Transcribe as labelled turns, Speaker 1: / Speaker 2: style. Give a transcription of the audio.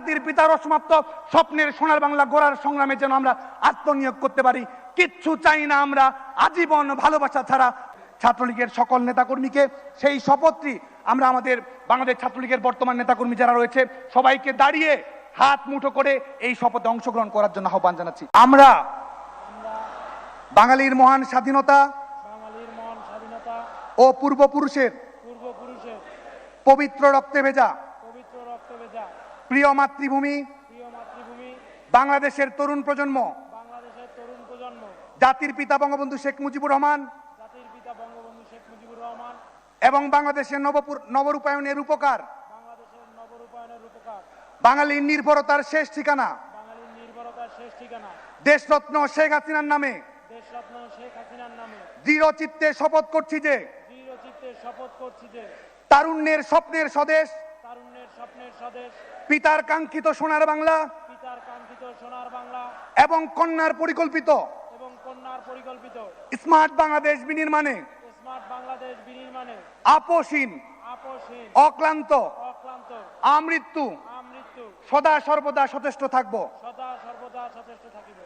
Speaker 1: জাতির পিতার অসমাপ্ত স্বপ্নের সোনার বাংলা গড়ার সংগ্রামে যেন আমরা আত্মনিয়োগ করতে পারি। কিচ্ছু চাই না আমরা। আজীবন ভালোবাসা ছাড়া ছাত্রলীগের সকল নেতাকর্মীকে সেই শপথটি আমরা আমাদের বাংলাদেশ ছাত্রলীগের বর্তমান নেতাকর্মী যারা রয়েছে সবাইকে দাঁড়িয়ে হাত মুঠো করে এই শপথে অংশগ্রহণ করার জন্য আহ্বান জানাচ্ছি। আমরা বাঙালির মহান স্বাধীনতা
Speaker 2: বাঙালির মহান স্বাধীনতা
Speaker 1: ও পূর্বপুরুষের পবিত্র রক্ত ভেজা প্রিয় মাতৃভূমি বাংলাদেশের তরুণ প্রজন্ম জাতির পিতা বঙ্গবন্ধু শেখ মুজিবুর রহমান এবং বাংলাদেশের নবরূপায়ণের উপকার বাঙালির নির্ভরতার শেষ ঠিকানা
Speaker 2: বাঙালির নির্ভরতার শেষ ঠিকানা
Speaker 1: দেশরত্ন শেখ হাসিনার নামে
Speaker 2: দেশরত্ন শেখ হাসিনার নামে
Speaker 1: দৃঢ় চিত্তে শপথ করছি যে তারুণ্যের স্বপ্নের স্বদেশ পিতার কাঙ্ক্ষিত সোনার বাংলা এবং কন্যার পরিকল্পিত স্মার্ট বাংলাদেশ বিনির্মাণে
Speaker 2: স্মার্ট বাংলাদেশ বিনির্মাণে
Speaker 1: আপোষহীন অক্লান্ত
Speaker 2: অক্লান্ত
Speaker 1: আমৃত্যু
Speaker 2: আমৃত্যু।
Speaker 1: সদা সর্বদা সচেষ্ট থাকব।
Speaker 2: সদা সর্বদা সচেষ্ট থাকিব।